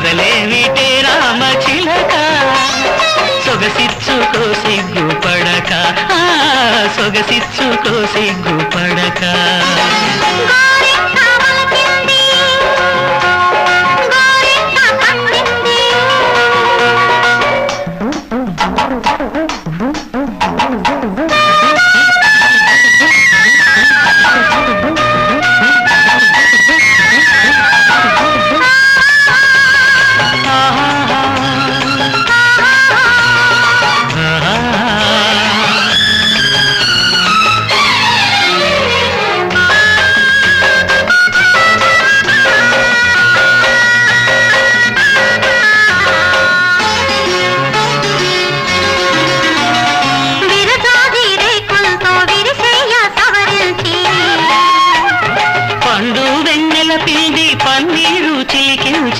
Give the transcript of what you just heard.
సొగలేమిటే రామ చిలక. సొగసిచ్చుకో సిగ్గుపడక. సొగసిచ్చుకో సిగ్గుపడక. పడక పిండి పన్నీ